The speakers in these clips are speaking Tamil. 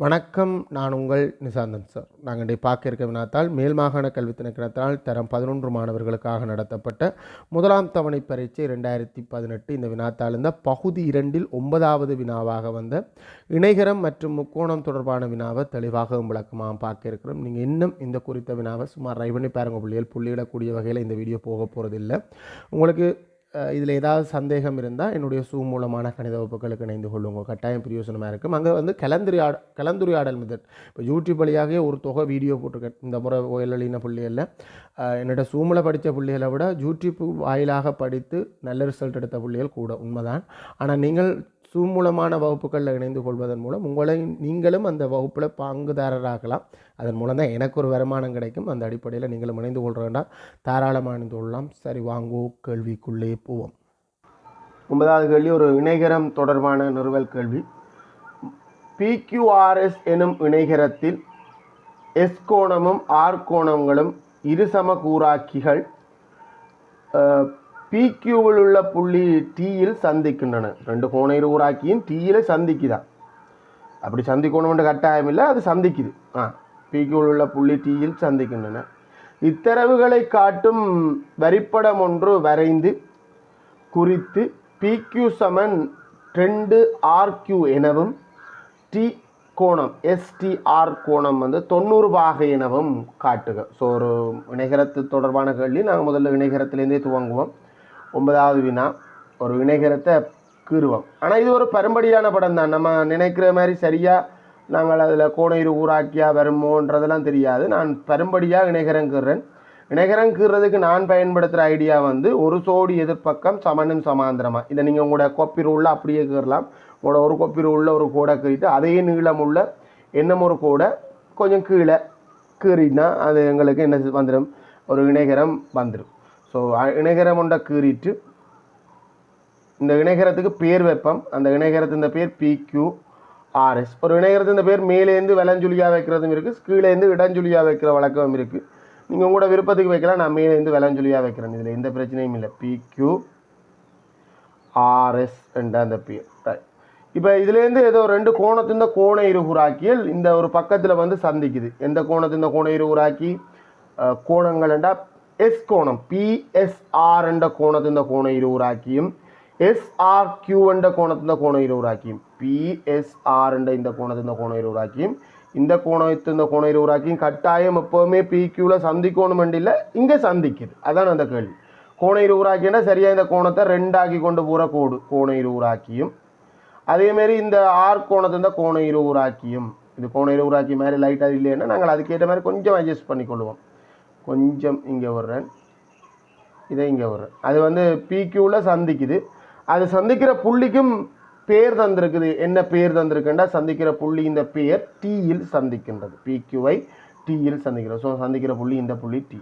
வணக்கம் நான் உங்கள் நிசாந்தன் சார். நாங்கள் இன்றைய பார்க்க இருக்க வினாத்தால் மேல் மாகாண கல்வி திணைக்களத்தினால் தரம் பதினொன்று மாணவர்களுக்காக நடத்தப்பட்ட முதலாம் தவணை பரீட்சை ரெண்டாயிரத்தி பதினெட்டு. இந்த வினாத்தால் இந்த பகுதி இரண்டில் ஒன்பதாவது வினாவாக வந்த இணைகரம் மற்றும் முக்கோணம் தொடர்பான வினாவை தெளிவாக விளக்கமாக பார்க்க இருக்கிறோம். நீங்கள் இன்னும் இந்த குறித்த வினாவை சுமார் ரைவனி பண்ணி பாருங்க புள்ளியிடக்கூடிய வகையில் இந்த வீடியோ போக போகிறதில்லை உங்களுக்கு இதில் ஏதாவது சந்தேகம் இருந்தால் என்னுடைய சூ மூலமான கணித வகுப்புகளுக்கு இணைந்து கொள்ளுங்க. கட்டாயம் பிரயோசனமாக இருக்கும். அங்கே வந்து கலந்துரையாட கலந்துரையாடல் மெத்தட் இப்போ யூடியூப் வழியாகவே ஒரு தொகை வீடியோ போட்டிருக்கேன். இந்த முறை ஓயலின புள்ளிகளில் என்னோட சூமில் படித்த புள்ளிகளை விட யூடியூப் வாயிலாக படித்து நல்ல ரிசல்ட் எடுத்த புள்ளிகள் கூட உண்மைதான். ஆனால் நீங்கள் சூமூலமான மூலமான வகுப்புகளில் இணைந்து கொள்வதன் மூலம் உங்களை நீங்களும் அந்த வகுப்பில் பங்குதாரராகலாம். அதன் மூலம் தான் எனக்கு ஒரு வருமானம் கிடைக்கும். அந்த அடிப்படையில் நீங்களும் இணைந்து கொள்ற வேண்டாம். தாராளமாக இணைந்து கொள்ளலாம். சரி வாங்கோ. கேள்விக்குள்ளே போவோம். ஒன்பதாவது கேள்வி ஒரு இணைகரம் தொடர்பான நிறுவல் கேள்வி. பிக்யூஆர்எஸ் எனும் இணைகரத்தில் எஸ் கோணமும் ஆர் கோணங்களும் இருசம கூறாக்கிகள் பிக்யூவில் உள்ள புள்ளி டீயில் சந்திக்கின்றன. ரெண்டு கோண இருவுராக்கியும் டீயில் சந்திக்குதான் அப்படி சந்திக்கணும்னு கட்டாயம் இல்லை அது சந்திக்குது. ஆ பிக்யூவில் உள்ள புள்ளி டீயில் சந்திக்கின்றன. இத்தரவுகளை காட்டும் வரிப்படம் ஒன்று வரைந்து குறித்து பிக்யூ சமன் ரெண்டு ஆர்கியூ எனவும் டி கோணம் எஸ்டிஆர் கோணம் வந்து தொண்ணூறு பாகை எனவும் காட்டுக. ஸோ ஒரு இணைகரத்து தொடர்பான கேள்வி. நாங்கள் முதல்ல இணைகரத்துலேருந்தே துவங்குவோம். ஒன்பதாவது வினா ஒரு வினைகரத்தை கீறுவோம். ஆனால் இது ஒரு பெரும்படியான படம் தான். நம்ம நினைக்கிற மாதிரி சரியாக நாங்கள் அதில் கோணையிறு ஊராக்கியா வருமோன்றதெல்லாம் தெரியாது. நான் பெரும்படியாக இணைகரம் கீறேன் இணைகரம் கீறதுக்கு நான் பயன்படுத்துகிற ஐடியா வந்து ஒரு சோடி எதிர்ப்பக்கம் சமனும் சமாந்திரமாக இதை நீங்கள் உங்களோட கொப்பி ரூலில் அப்படியே கீறலாம். உங்களோட ஒரு கொப்பி ரூலில் ஒரு கோடை கீறிட்டு அதே நீளமுள்ள என்னமோ ஒரு கோடை கொஞ்சம் கீழே கீறினா அது எங்களுக்கு என்ன வந்துடும் ஒரு இணைகரம் வந்துடும் ஸோ இணைகரம் ஒன்றை கீறிட்டு இந்த இணைகரத்துக்கு பேர் வைப்போம். அந்த இணைகரத்தின் பேர் பிக்யூ ஆர்எஸ் ஒரு இணைகரத்தின் பேர் மேலேருந்து விலஞ்சுலியாக வைக்கிறதும் இருக்குது கீழேருந்து இடஞ்சுலியாக வைக்கிற வழக்கம் இருக்குது நீங்கள் உங்களோட விருப்பத்துக்கு வைக்கலாம் நான் மேலேருந்து விலஞ்சுலியாக வைக்கிறேன். இதில் எந்த பிரச்சனையும் இல்லை. பிக்யூ ஆர்எஸ் என்ற அந்த பேர். ரைட் இப்போ இதுலேருந்து ஏதோ ரெண்டு கோணத்தின் கோண இருகுறாக்கியல் இந்த ஒரு பக்கத்தில் வந்து சந்திக்குது. எந்த கோணத்தின் கோண இருகுறாக்கி? கோணங்கள் என்றால் எஸ் கோணம் பிஎஸ்ஆர் என்ற கோணத்தின் கோண இருகுறாக்கியும் எஸ்ஆர் கியூ என்ற கோணத்தின் கோண இருகுறாக்கியும் பிஎஸ்ஆர் என்ற இந்த கோணத்தின் கோணம் இருகுறாக்கியும் இந்த கோணத்தின் கோணம் இருகுறாக்கியும் கட்டாயம் எப்போவுமே பிக்யூவில் சந்திக்கணும் வேண்டியில் இங்கே சந்திக்குது. அதான் அந்த கேள்வி. கோணம் இருகுறாக்கின்னா சரியாக இந்த கோணத்தை ரெண்டாக்கி கொண்டு போகிற கோடு கோணம் இருகுறாக்கியும் அதேமாரி இந்த ஆர் கோணத்தின் கோணம் இருகுறாக்கியும் இது கோணம் இருகுறாக்கி மாதிரி லைட்டாக இல்லைன்னா நாங்கள் அதுக்கேற்ற மாதிரி கொஞ்சம் அட்ஜஸ்ட் பண்ணிக்கொள்வோம். கொஞ்சம் இங்கே வர்றேன். இதை இங்கே வர்றேன். அது வந்து பிக்யூவில் சந்திக்குது. அது சந்திக்கிற புள்ளிக்கும் பேர் தந்திருக்குது. என்ன பேர் தந்திருக்குன்னா சந்திக்கிற புள்ளி இந்த பேர் டீயில் சந்திக்கின்றது. பிக்யூவை டீயில் சந்திக்கிறது ஸோ சந்திக்கிற புள்ளி இந்த புள்ளி டி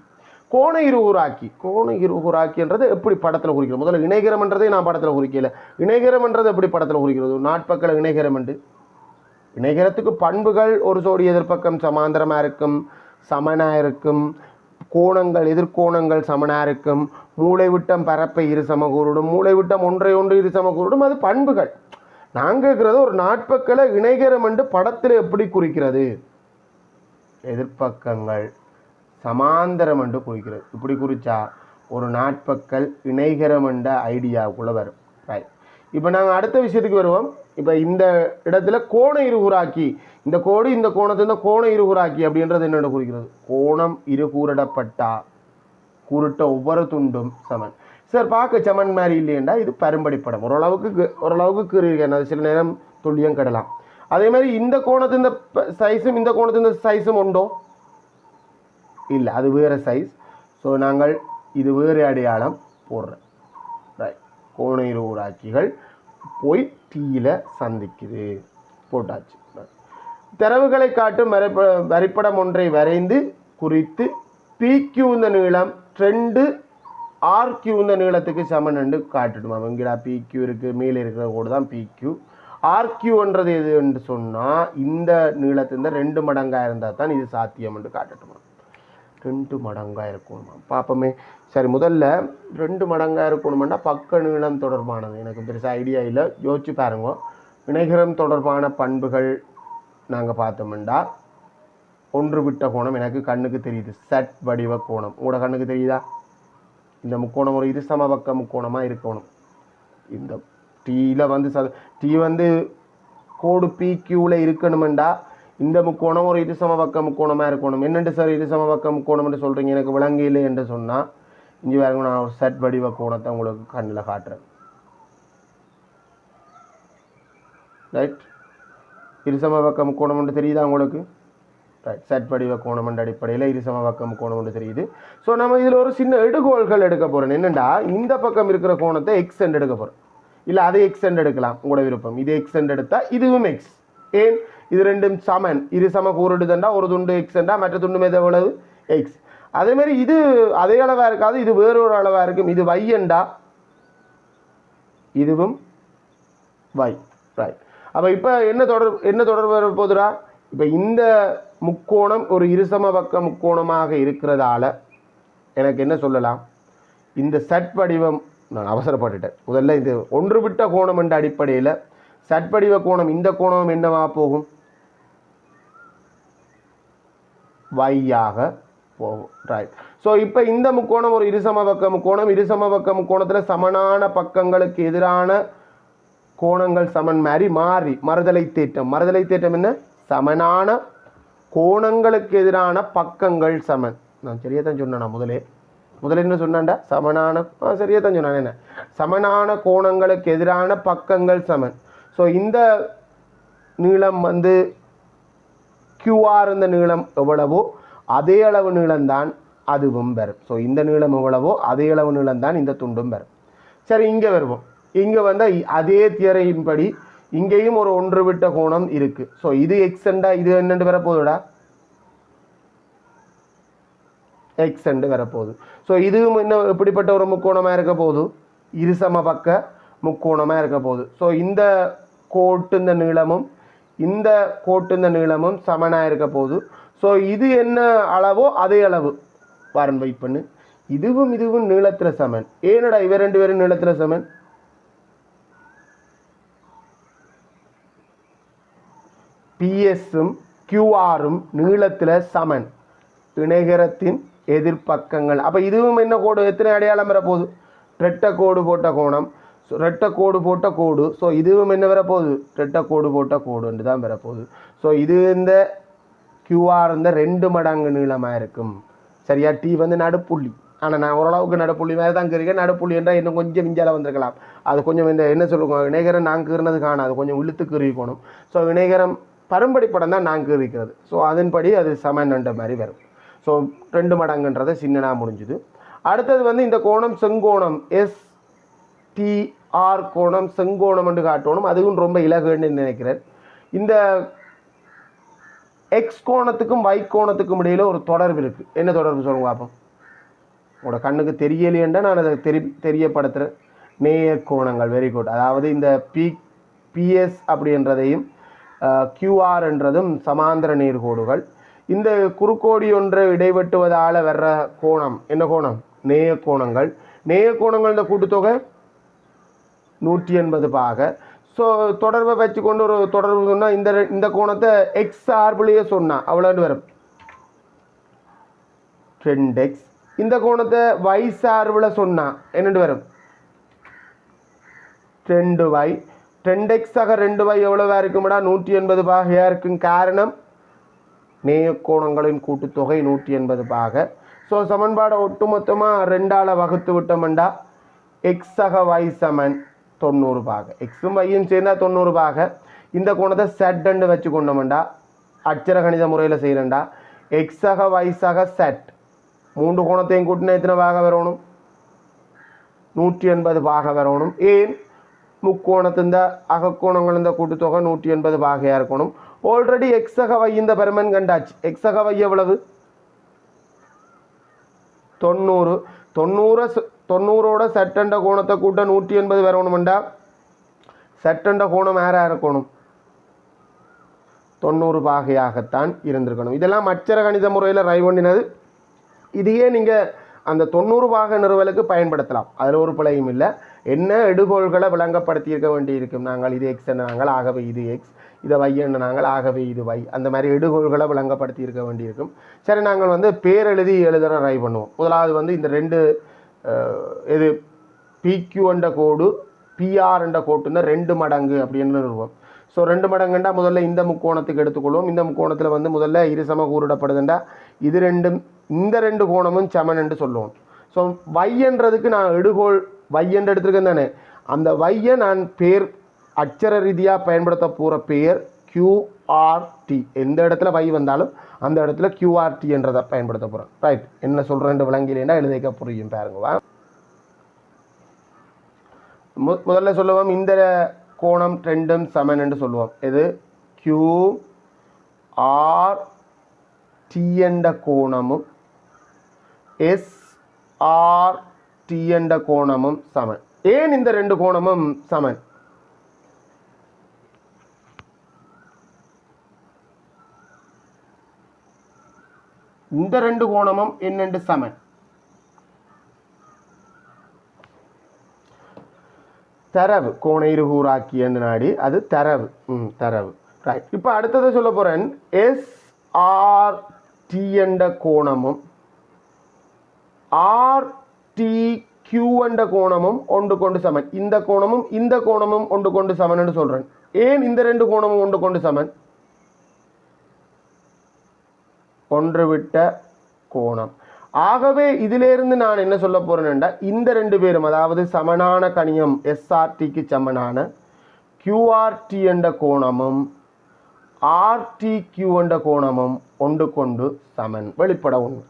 கோண இருகுராக்கி. கோண இருகுராக்கின்றது எப்படி படத்தில் குறிக்கிறது முதல்ல இணைகரம்ன்றதே நான் படத்தில் குறிக்கல. இணைகரம்ன்றது எப்படி படத்தில் குறிக்கிறது? நாட்பக்கல இணைகரம் என்று இணைகரத்துக்கு பண்புகள் ஒரு சோடி எதிர்ப்பக்கம் சமாந்தரமாக இருக்கும் சமனாக இருக்கும் கோணங்கள் எதிர்கோணங்கள் சமனாக இருக்கும். மூளைவிட்டம் பரப்பை இரு சமகூருடும் மூளைவிட்டம் ஒன்றை ஒன்று இரு சமகூருடும் அது பண்புகள். நான் கேட்குறது ஒரு நாட்பக்களை இணைகரம் என்று படத்தில் எப்படி குறிக்கிறது? எதிர்ப்பக்கங்கள் சமாந்தரம் என்று குறிக்கிறது. இப்படி குறிச்சா ஒரு நாட்பக்கல் இணைகரம் என்ற ஐடியாவுக்குள்ளே வரும். ரைட் இப்போ நாங்கள் அடுத்த விஷயத்துக்கு வருவோம். இப்போ இந்த இடத்துல கோண இருகுறாக்கி இந்த கோடு இந்த கோணத்தை இந்த கோணம் இருகூறாக்கி அப்படின்றது என்னென்ன குறிக்கிறது? கோணம் இருகூரிடப்பட்டா குருட்ட ஒவ்வொரு துண்டும் சமன். சார் பார்க்க சமன் மாதிரி இல்லையண்டா இது பரும்படி படம். ஓரளவுக்கு ஓரளவுக்கு கீறியிருக்கேன் அது சில நேரம் துல்லியம் கெடலாம். அதே மாதிரி இந்த கோணத்து இந்த சைஸும் இந்த கோணத்து இந்த சைஸும் உண்டோ? இல்லை அது வேறு சைஸ் ஸோ நாங்கள் இது வேறு அடையாளம் போடுறேன் ரைட் கோண இருவுராட்சிகள் போய் டீயில் சந்திக்குது. போட்டாச்சு. தரவுகளை காட்டும் வரைப்ப வரைபடம் ஒன்றை வரைந்து குறித்து பிக்யூந்த நீளம் ரெண்டு ஆர்கியூ இந்த நீளத்துக்கு சமன் என்று காட்டுடுமா எங்கடா பிக்யூ இருக்குது மேலே இருக்கிற கோடு தான் பிக்யூ ஆர்கியூன்றது எது என்று சொன்னால் இந்த நீளத்திலிருந்து ரெண்டு மடங்காக இருந்தால் தான் இது சாத்தியம் என்று காட்டட்டுமா ரெண்டு மடங்காக இருக்கணுமா பார்ப்போமே சரி முதல்ல ரெண்டு மடங்காக இருக்கணுமெண்டா பக்க நீளம் தொடர்பானது. எனக்கு பெருசாக ஐடியா இல்லை. யோசிச்சு பாருங்க. இணைகரம் தொடர்பான பண்புகள் நாங்கள் பார்த்தோம்னா ஒன்று விட்ட கோணம் எனக்கு கண்ணுக்கு தெரியுது. சட் வடிவ கோணம். உங்களோட கண்ணுக்கு தெரியுதா? இந்த முக்கோணம் ஒரு இருசம பக்க முக்கோணமாக இருக்கணும். இந்த டீயில் வந்து ச டீ வந்து கோடு பி கியூவில் இருக்கணுமெண்டா. இந்த முக்கோணம் ஒரு இருசம பக்க முக்கோணமாக இருக்கணும். என்னென்று சார் இருசம பக்க முக்கோணம்னு சொல்கிறீங்க எனக்கு விளங்கல என்று சொன்னால் இங்கே வேறு நான் ஒரு செட் வடிவ கோணத்தை உங்களுக்கு கண்ணில் காட்டுறேன். ரைட் இருசம பக்க முக்கோணம்னு தெரியுதா உங்களுக்கு? ரைட் செட் வடிவ கோணம் என்ற அடிப்படையில் இருசம பக்கம் கோணம் ஒன்று தெரியுது. ஸோ நம்ம இதில் ஒரு சின்ன எடுகோள்கள் எடுக்க போகிறோம் என்னென்னா இந்த பக்கம் இருக்கிற கோணத்தை எக்ஸ் எண்ட் எடுக்க போகிறோம் இல்லை அதை எக்ஸ் எண்ட் எடுக்கலாம். உங்களோட விருப்பம். இது எக்ஸ் எண்ட் எடுத்தால் இதுவும் எக்ஸ் ஏன்? இது ரெண்டும் சமன். இரு சம கூறுடுதண்டா ஒரு துண்டு எக்ஸ் என்றா மற்ற துண்டு மீது எவ்வளவு? எக்ஸ் அதேமாரி இது அதே அளவாக இருக்காது. இது வேறொரு அளவாக இருக்கும். இது என்றா? இதுவும் y. ரைட் அப்போ இப்போ என்ன தொடர் என்ன தொடர்பு வர போதுடா இப்போ இந்த முக்கோணம் ஒரு இருசம பக்க முக்கோணமாக இருக்கிறதால எனக்கு என்ன சொல்லலாம்? இந்த சட் வடிவம் நான் அவசரப்பட்டுட்டேன். முதல்ல இது ஒன்று விட்ட கோணம் என்ற அடிப்படையில் சட்படிவ கோணம் இந்த கோணம் என்னவா போகும்? வையாக போகும். ரைட் ஸோ இப்போ இந்த முக்கோணம் ஒரு இருசம பக்க முக்கோணம் இருசம பக்க முக்கோணத்தில் சமனான பக்கங்களுக்கு எதிரான கோணங்கள் சமன் மாதிரி மாறி மறுதலை தேற்றம். மறுதலை தேற்றம் என்ன? சமனான கோணங்களுக்கு எதிரான பக்கங்கள் சமன். நான் சரியா தான் சொன்னேன் முதலே. முதல்ல என்ன சொன்னான்டா? சமனான ஆ சரியா தான் சொன்னான். என்ன? சமனான கோணங்களுக்கு எதிரான பக்கங்கள் சமன். ஸோ இந்த நீளம் வந்து கியூஆர் இந்த நீளம் எவ்வளவோ அதே அளவு நீளம்தான் அதுவும் வரும் ஸோ இந்த நீளம் எவ்வளவோ அதே அளவு நீளம்தான் இந்த துண்டும் வரும் சரி இங்கே வருவோம். இங்கே வந்து அதே தியரையின்படி இங்கேயும் ஒரு ஒன்று விட்ட கோணம் இருக்குது ஸோ இது எக்ஸண்டா இது என்னண்டு வரப்போகுதுடா எக்ஸண்டு வரப்போகுது. ஸோ இதுவும் இன்னும் எப்படிப்பட்ட ஒரு முக்கோணமாக இருக்க போகுது? இருசம பக்க முக்கோணமாக இருக்க போகுது. ஸோ இந்த கோட்டு இந்த நீளமும் இந்த கோட்டு இந்த நீளமும் சமனாக இருக்க போகுது. ஸோ இது என்ன அளவோ அதே அளவு. வரன் வெயிட் இதுவும் இதுவும் நீளத்தில் சமன். ஏனடா இவ ரெண்டு பேரும் நீளத்தில் சமன்? பிஎஸ்ஸும் கியூஆரும் நீளத்தில் சமன். இணைகரத்தின் எதிர்ப்பக்கங்கள். அப்போ இதுவும் என்ன கோடு? எத்தனை அடையாளம் வரப்போகுது? ரெட்டை கோடு போட்ட கோணம். ஸோ ரெட்டை கோடு போட்ட கோடு. ஸோ இதுவும் என்ன வரப்போகுது? ரெட்டை கோடு போட்ட கோடுன்ட்டு தான் வரப்போகுது. ஸோ இது இந்த கியூஆர் இந்த ரெண்டு மடங்கு நீளமாக இருக்கும். சரியா? டி வந்து நடுப்புள்ளி. ஆனால் நான் ஓரளவுக்கு நடுப்புள்ளி மாதிரி தான் இருக்கேன். நடுப்புள்ளி என்றால் இன்னும் கொஞ்சம் மிஞ்சால வந்திருக்கலாம். அது கொஞ்சம் இந்த என்ன சொல்லுவோம்? இணைகரம் நான் கீறினது காணாது. கொஞ்சம் இழுத்து கீறிக்கணும் ஸோ இணைகரம் பரும்படி படம் தான் நாங்கள் இருக்கிறது ஸோ அதன்படி அது சமன்ன்ற மாதிரி வரும். ஸோ ரெண்டு மடங்குன்றதை சின்னனாக முடிஞ்சுது. அடுத்தது வந்து இந்த கோணம் செங்கோணம் எஸ் டிஆர் கோணம் செங்கோணம் என்று காட்டணும். அதுவும் ரொம்ப இலகுன்னு நினைக்கிறேன். இந்த எக்ஸ் கோணத்துக்கும் வை கோணத்துக்கும் இடையில ஒரு தொடர்பு இருக்குது என்ன தொடர்பு சொல்லுங்க பார்ப்போம் உங்களோட கண்ணுக்கு தெரியலையேண்டா நான் அதை தெரி தெரியப்படுத்துகிறேன் நேய கோணங்கள் வெரி குட் அதாவது இந்த பி பிஎஸ் அப்படின்றதையும் கியூஆர்ன்றதும் சமாந்தர நேர்கோடுகள். இந்த குறுக்கோடி ஒன்று இடைவெட்டுவதால் வர்ற கோணம் என்ன கோணம்? நேய கோணங்கள். நேய கோணங்கள் இந்த கூட்டுத்தொகை? நூற்றி எண்பது பாக. ஸோ தொடர்பை வச்சுக்கொண்டு ஒரு தொடர்பு சொன்னால் இந்த இந்த கோணத்தை எக்ஸ் சார்புலேயே சொன்னால் அவ்வளோன்னு வரும். ரெண்டு எக்ஸ் இந்த கோணத்தை வை சார்பில் சொன்னால் என்னென்று வரும்? ரெண்டு வை ரெண்டு எக்ஸாக ரெண்டு y எவ்வளவா இருக்கும்டா? நூற்றி எண்பது பாகையாக இருக்கும் காரணம். நேயக்கோணங்களின் கூட்டுத்தொகை நூற்றி எண்பது பாக. ஸோ சமன்பாடை ஒட்டுமொத்தமாக ரெண்டால் வகுத்து விட்டோம்டா. எக்ஸக வை சமன் தொண்ணூறு பாக. எக்ஸும் வையும் சேர்ந்தால் தொண்ணூறு பாக. இந்த கோணத்தை செட்டுன்னு வச்சு கொண்டோம்டா அச்சர கணித முறையில் செய்கிறேன்டா எக்ஸக வைசக செட் மூன்று கோணத்தையும் கூட்டினா எத்தனை பாக வரணும்? நூற்றி எண்பது பாக வரணும். ஏன்? முக்கோணத்தின் அகக்கோணங்கள் இந்த கூட்டுத்தொகை நூற்றி எண்பது பாகையாக இருக்கணும். ஆல்ரெடி எக்ஸக வை இந்த பெருமன் கண்டாச்சு. எக்ஸக வை எவ்வளவு? தொண்ணூறு. தொண்ணூறு ச- தொண்ணூறோட சட்டண்ட கோணத்தை கூட்ட நூற்றி எண்பது வரணுமெண்டா? சட்டண்ட கோணம் யாரா இருக்கணும். தொண்ணூறு பாகையாகத்தான் இருந்திருக்கணும். இதெல்லாம் அச்சர கணித முறையில் ரை பண்ணினது. இதையே நீங்கள் அந்த தொண்ணூறு பாக நிறுவலுக்கு பயன்படுத்தலாம். அதில் ஒரு பிழையும் இல்லை. என்ன எடுகோள்களை விளங்கப்படுத்தியிருக்க வேண்டியிருக்கும்? நாங்கள் இது எக்ஸ் நாங்கள் ஆகவே இது எக்ஸ் இதை வையன்னு நாங்கள் ஆகவே இது வை அந்த மாதிரி எடுகோள்களை விளங்கப்படுத்தி இருக்க வேண்டியிருக்கும். சரி நாங்கள் வந்து பேரெழுதி எழுதுற ட்ரை பண்ணுவோம். முதலாவது வந்து இந்த ரெண்டு இது பிக்யூ என்ற கோடு பிஆர் என்ற கோட்டுன்னா ரெண்டு மடங்கு அப்படின்னு நிறுவோம். ஸோ ரெண்டு மடங்குண்டா முதல்ல இந்த முக்கோணத்துக்கு எடுத்துக்கொள்வோம். இந்த முக்கோணத்தில் வந்து முதல்ல இருசம கூறிடப்படுதுண்டா. இது ரெண்டும் இந்த ரெண்டு கோணமும் சமன் என்று சொல்லுவோம். ஸோ வையன்றதுக்கு நான் எடுகோள் வையன்று எடுத்திருக்கேன் தானே. அந்த வையை நான் பேர் அச்சர ரீதியாக பயன்படுத்த போகிற பெயர் கியூஆர்டி எந்த இடத்துல வை வந்தாலும் அந்த இடத்துல கியூஆர்டி என்றதை பயன்படுத்த போகிறேன் ரைட் என்ன சொல்கிறேன் விளங்கிலேன்னா எழுதிக்க புரியும். பாருங்கவா மு முதல்ல சொல்லுவோம் இந்த கோணம் ரெண்டும் சமன் என்று சொல்லுவோம். இது கியூ ஆர் டி என்ற கோணமும் எஸ் ஆர் டி என்ற கோணமும் சமன். ஏன் இந்த ரெண்டு கோணமும் சமன்? இந்த ரெண்டு கோணமும் என்னென்று சமன்? தரவு. கோண இருகூறாக்கி நாடி அது தரவு. ம் தரவு. ரைட் இப்போ அடுத்ததை சொல்ல போகிறேன் எஸ் ஆர் டி என்ற கோணமும் ஆர் ടി கியூ என்ற கோணமும் ஒன்று கொண்டு சமன். இந்த கோணமும் இந்த கோணமும் ஒன்று கொண்டு சமன் சொல்கிறேன் ஏன் இந்த ரெண்டு கோணமும் ஒன்று கொண்டு சமன்? ஒன்று விட்ட கோணம். ஆகவே இதிலிருந்து நான் என்ன சொல்ல போகிறேன்னா இந்த ரெண்டு பேரும் அதாவது சமனான கணியம் எஸ்ஆர்டிக்கு சமனான கியூஆர்டி என்ற கோணமும் ஆர்டி கியூ என்ற கோணமும் ஒன்று கொண்டு சமன். வெளிப்பட ஒன்று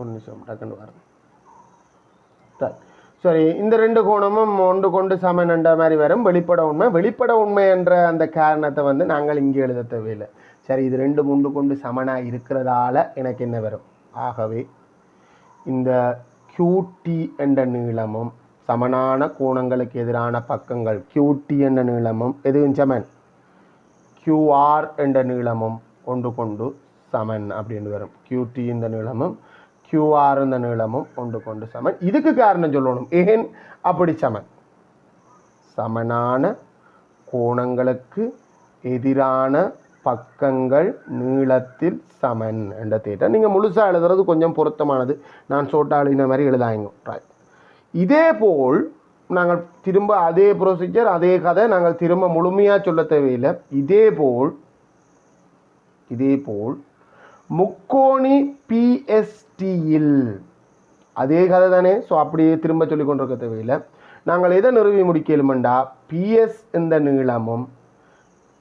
ஒரு நிமிஷம் டக்குன்னு வரேன். சரி. சரி இந்த ரெண்டு கோணமும் ஒன்று கொண்டு சமன் என்ற மாதிரி வரும். வெளிப்பட உண்மை. வெளிப்பட உண்மை என்ற அந்த காரணத்தை வந்து நாங்கள் இங்கே எழுத தேவையில்லை. சரி இது ரெண்டு முண்டு கொண்டு சமனாக இருக்கிறதால எனக்கு என்ன வரும்? ஆகவே இந்த கியூடி என்ற நீளமும் சமனான கோணங்களுக்கு எதிரான பக்கங்கள் கியூடி என்ற நீளமும் எதுவும் சமன்? கியூஆர் என்ற நீளமும் ஒன்று கொண்டு சமன் அப்படின்னு வரும். கியூடி இந்த நீளமும் கியூஆர் இந்த நீளமும் ஒன்று கொண்டு சமன். இதுக்கு காரணம் சொல்லணும். ஏன்? அப்படி சமன். சமனான கோணங்களுக்கு எதிரான பக்கங்கள் நீளத்தில் சமன் என்ற தேட்டம் நீங்கள் முழுசாக எழுதுறது கொஞ்சம் பொருத்தமானது. நான் சோட்டா எழுதின மாதிரி எழுதாங்க. ரைட் இதே போல் நாங்கள் திரும்ப அதே ப்ரொசீஜர் அதே கதை நாங்கள் திரும்ப முழுமையாக சொல்ல தேவையில்லை. இதே போல் இதே போல் முக்கோணி பிஎஸ்டியில் அதே கதை தானே ஸோ அப்படியே திரும்ப சொல்லி கொண்டிருக்க தேவையில்லை. நாங்கள் எதை நிறுவி முடிக்கலுமெண்டா? பிஎஸ் இந்த நீளமும்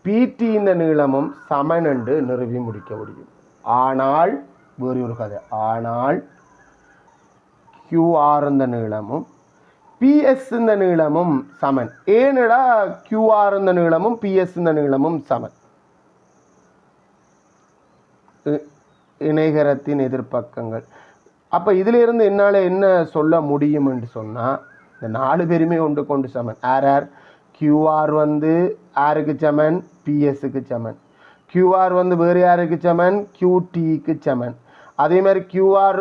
பிடி இந்த நீளமும் சமன் என்று நிறுவி முடிக்க முடியும். ஆனால் வேறு ஒரு கதை. ஆனால் கியூஆர் இந்த நீளமும் பிஎஸ் இந்த நீளமும் சமன். ஏனடா கியூஆர் இந்த நீளமும் பிஎஸ் இந்த நீளமும் சமன்? இணைகரத்தின் எதிர்ப்பக்கங்கள். அப்போ இதிலிருந்து என்னால் என்ன சொல்ல முடியும் என்று சொன்னால் இந்த நாலு பேருமே ஒன்று கொண்டு சமன். ஆர் ஆர் கியூஆர் வந்து ஆருக்கு சமன் பிஎஸ்க்கு சமன். கியூஆர் வந்து வேறு யாருக்கு சமன்? கியூடிக்கு சமன். அதே மாதிரி கியூஆர்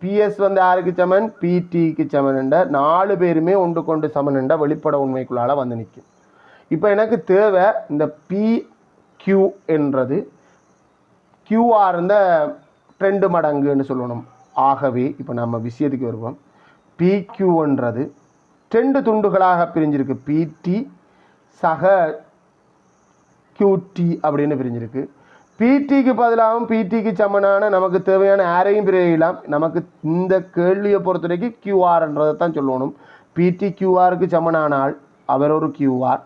பிஎஸ் வந்து யாருக்கு சமன்? பிடிக்கு சமன் நாலு பேருமே ஒன்று கொண்டு சமன் என்ற வெளிப்பட உண்மைக்குள்ளால் வந்து நிற்கும். இப்போ எனக்கு தேவை இந்த பி கியூ என்றது கியூஆர் இந்த ரெண்டு மடங்குன்னு சொல்லணும். ஆகவே இப்போ நம்ம விஷயத்துக்கு வருவோம். பிக்யூன்றது ரெண்டு துண்டுகளாக பிரிஞ்சிருக்கு. பிடி சக கியூடி அப்படின்னு பிரிஞ்சிருக்கு. பிடிக்கு பதிலாகவும் பிடிக்கு சமனான நமக்கு தேவையான ஆரையும் பிரிக்கலாம் நமக்கு இந்த கேள்வியை பொறுத்த வரைக்கும் கியூஆர்ன்றதை தான் சொல்லணும். பிடி கியூஆருக்கு சமனானால் அவர் ஒரு கியூஆர்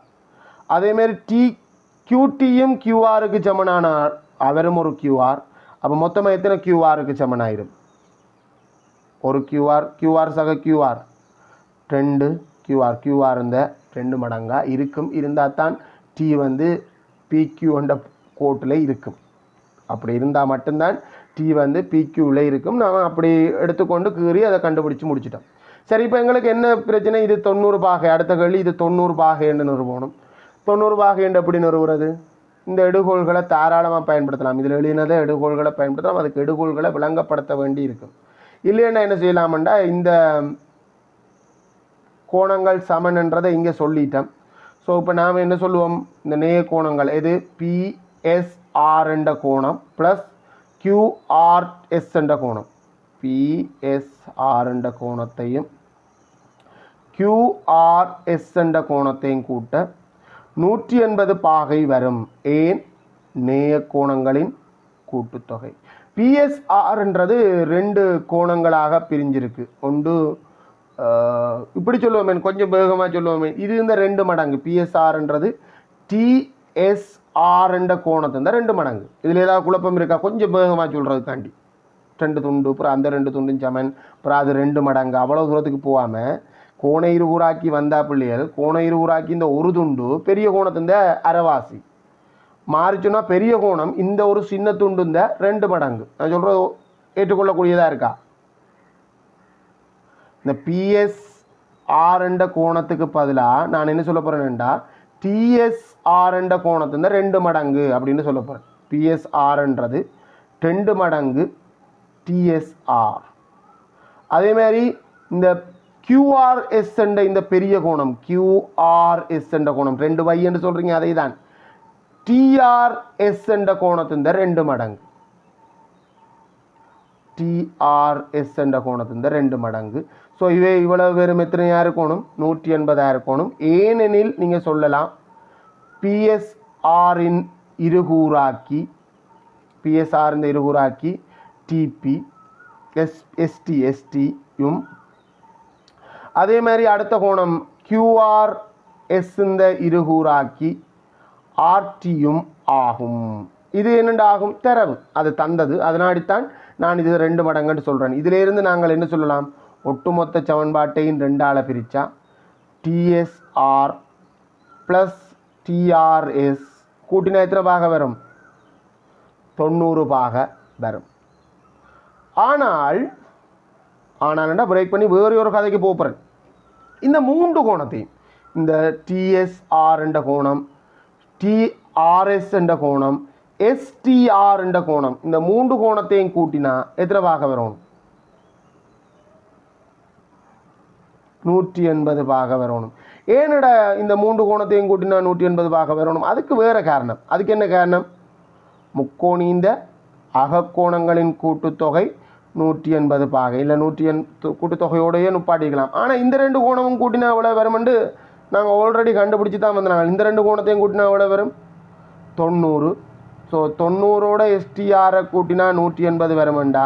அதேமாரி டி கியூடியும் கியூஆருக்கு சமனானால் அவரும் ஒரு கியூஆர் அப்போ மொத்தமாக எத்தனை கியூஆருக்கு சமனாயிரும் ஒரு கியூஆர் கியூஆர் சக கியூஆர் ரெண்டு கியூஆர் கியூஆர் இந்த ரெண்டு மடங்காக இருக்கும். இருந்தால் தான் டி வந்து பிக்யூ கோட்டில் இருக்கும். அப்படி இருந்தால் மட்டும்தான் டி வந்து பிக்யூவில் இருக்கும். நாம் அப்படி எடுத்துக்கொண்டு கீறி அதை கண்டுபிடிச்சு முடிச்சிட்டோம். சரி இப்போ எங்களுக்கு என்ன பிரச்சனை? இது தொண்ணூறு பாகை. அடுத்த கல்வி இது தொண்ணூறு பாகைன்னு நிறுவனம் தொண்ணூறு பாகை என்று எப்படி நிறுவுறது? இந்த எடுகோள்களை தாராளமாக பயன்படுத்தலாம். இதில் எழுதினதை எடுகோள்களை பயன்படுத்தலாம். அதுக்கு எடுகோள்களை விளங்கப்படுத்த வேண்டி இருக்கும் இல்லைன்னா என்ன செய்யலாம்டா இந்த கோணங்கள் சமன்ன்றதை இங்கே சொல்லிட்டோம் ஸோ இப்போ நாம் என்ன சொல்லுவோம்? இந்த நேய கோணங்கள். எது? பிஎஸ்ஆர் என்ற கோணம் ப்ளஸ் கியூஆர்எஸ் என்ற கோணம். பிஎஸ்ஆர் என்ற கோணத்தையும் கியூஆர்எஸ் என்ற கோணத்தையும் கூட்ட நூற்றி எண்பது பாகை வரும் ஏன்? நேய கோணங்களின் கூட்டுத்தொகை. பிஎஸ்ஆர்ன்றது ரெண்டு கோணங்களாக பிரிஞ்சிருக்கு. ஒன்று இப்படி சொல்லுவோமே கொஞ்சம் வேகமாக சொல்லுவோமே. இது இந்த ரெண்டு மடங்கு. பிஎஸ்ஆர்ன்றது டிஎஸ்ஆர் என்ற கோணத்தை இந்த ரெண்டு மடங்கு. இதில் ஏதாவது குழப்பம் இருக்கா? கொஞ்சம் வேகமாக சொல்கிறதுக்காண்டி ரெண்டு துண்டு அப்புறம் அந்த ரெண்டு துண்டும் சமன் அப்புறம் அது ரெண்டு மடங்கு. அவ்வளோ தூரத்துக்கு போகாமல் கோண ஊராக்கி வந்தா பிள்ளைகள் கோண ஊராக்கி இந்த ஒரு துண்டு பெரிய கோணத்தின் அரைவாசி. மாறிச்சுன்னா பெரிய கோணம் இந்த ஒரு சின்ன துண்டு இந்த ரெண்டு மடங்கு. நான் சொல்கிறது ஏற்றுக்கொள்ளக்கூடியதாக இருக்கா? இந்த பிஎஸ்ஆர் என்ற கோணத்துக்கு பதிலாக நான் என்ன சொல்ல போகிறேன்டா டிஎஸ்ஆர் என்ற கோணத்துந்த ரெண்டு மடங்கு அப்படின்னு சொல்ல போகிறேன் பிஎஸ்ஆர்ன்றது ரெண்டு மடங்கு டிஎஸ்ஆர் அதே மாதிரி இந்த கியூஆர்எஸ் என்ற இந்த பெரிய கோணம் கியூஆர்எஸ் என்ற கோணம் ரெண்டு வை என்று சொல்கிறீங்க அதை தான் டிஆர்எஸ் என்ற கோணத்தின் ரெண்டு மடங்கு. டிஆர்எஸ் என்ற கோணத்தின் ரெண்டு மடங்கு. ஸோ இவை இவ்வளவு பேரும் எத்தனையாக இருக்கணும் நூற்றி எண்பதாக இருக்கணும் ஏனெனில் நீங்கள் சொல்லலாம் பிஎஸ்ஆரின் இருகூறாக்கி பிஎஸ்ஆர் இந்த இருகூறாக்கி டிபி எஸ் எஸ்டி எஸ்டியும் அதே மாதிரி அடுத்த கோணம் கியூஆர் எஸ் இந்த இருகூறாக்கி ஆர்டியும் ஆகும். இது என்னென்று ஆகும் தரவு. அது தந்தது. அதனாடித்தான் நான் இது ரெண்டு மடங்குன்னு சொல்கிறேன் இதிலிருந்து நாங்கள் என்ன சொல்லலாம்? ஒட்டுமொத்த சமன்பாட்டையும் ரெண்டால் பிரித்தா டிஎஸ்ஆர் ப்ளஸ் டிஆர்எஸ் கூட்டினா எத்தனை பாக வரும்? தொண்ணூறு பாக வரும். ஆனால் ஆனால் பிரேக் பண்ணி வேறு ஒரு கதைக்கு போகிறேன் இந்த மூன்று கோணத்தையும் இந்த டிஎஸ்ஆர் என்ற கோணம் டிஆர்எஸ் என்ற கோணம் எஸ்டிஆர் என்ற கோணம் இந்த மூன்று கோணத்தையும் கூட்டினா எத்தனை பாக வரும்? நூற்றி எண்பது பாக வரணும் ஏனடா இந்த மூன்று கோணத்தையும் கூட்டினா நூற்றி எண்பது பாக வரணும் அதுக்கு வேறு காரணம். அதுக்கு என்ன காரணம்? முக்கோணீந்த அகக்கோணங்களின் கூட்டுத்தொகை நூற்றி எண்பது பாகை. இல்லை நூற்றி எண் கூட்டுத்தொகையோடையே நுப்பாட்டிக்கலாம் ஆனால் இந்த ரெண்டு கோணமும் கூட்டினா எவ்வளோ வருமெண்டு நாங்கள் ஆல்ரெடி கண்டுபிடிச்சி தான் வந்தாங்க இந்த ரெண்டு கோணத்தையும் கூட்டினா எவ்வளோ வரும்? தொண்ணூறு. ஸோ தொண்ணூறோட எஸ்டிஆரை கூட்டினா நூற்றி எண்பது வருமெண்டா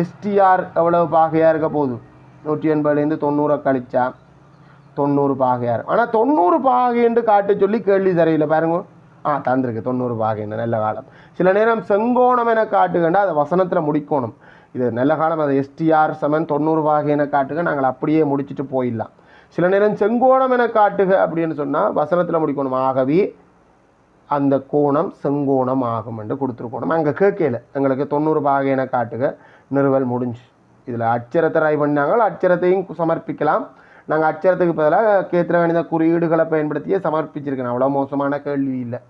எஸ்டிஆர் எவ்வளவு பாகையாக இருக்க போகுது? நூற்றி எண்பதுலேருந்து தொண்ணூறை கழிச்சா தொண்ணூறு பாகையார் ஆனால் தொண்ணூறு பாகை என்று காட்ட சொல்லி கேள்வி தரையில் பாருங்க. ஆ தந்திருக்கு. தொண்ணூறு பாகைன்னு நல்ல காலம். சில நேரம் செங்கோணம் என காட்டுகண்டா அதை வசனத்தில் முடிக்கணும். இது நல்ல காலம். அதை எஸ்டிஆர் சமன் தொண்ணூறு பாகை என காட்டுக நாங்கள் அப்படியே முடிச்சுட்டு போயிடலாம். சில நேரம் செங்கோணம் என காட்டுக அப்படின்னு சொன்னால் வசனத்தில் முடிக்கணும். ஆகவே அந்த கோணம் செங்கோணம் ஆகும் என்று கொடுத்துருக்கணும் அங்கே கேட்கல. எங்களுக்கு தொண்ணூறு பாகையின காட்டுக. நிறுவல் முடிஞ்சு. இதில் அச்சரத்தை ட்ரை பண்ணாங்களோ? அச்சரத்தையும் சமர்ப்பிக்கலாம். நாங்கள் அச்சரத்துக்கு பதிலாக கேத்திர வேண்டிய குறியீடுகளை பயன்படுத்தியே சமர்ப்பிச்சிருக்கேன். அவ்வளோ மோசமான கேள்வி இல்லை.